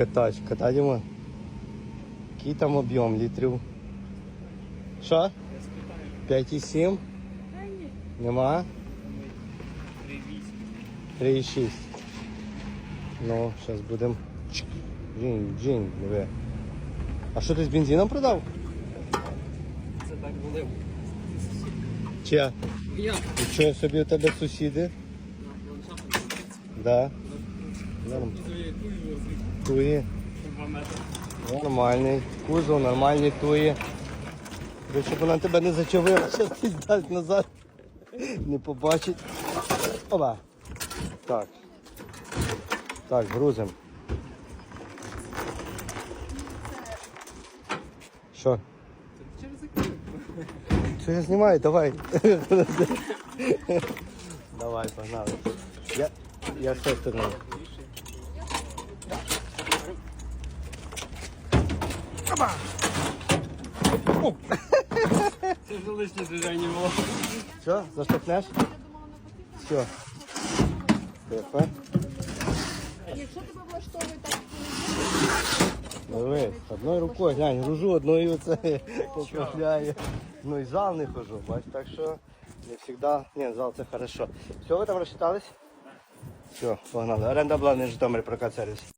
Катач, катаємо. Який там об'єм літрів? Що? 5,7? Нема? 3,6. Ну, зараз будемо. Джин, джин, диви. А що ти з бензином продав? Це так були. Чи я? Я Нічого собі у тебе сусіди? Да. Туї. Нормальний. Кузов, нормальні туї. До щоб вона тебе не зачавила, зараз ти дасть назад. Не побачить. Опа. Так. Так, грузим. Що? Що я знімаю? Давай. Давай, погнали. Я, я з цієї сторони. Це вже лишнє движення було. Що, заштовхнеш? Все. Тихо. Якщо тебе влаштовує так, одною рукою, глянь, гружу, одною це поправляю. Ну і зал не хожу, бач, так що не завжди, ні, зал це хорошо. Все, ви там розчитались? Все, погнали. Оренда була не Житомир прокат сервіс.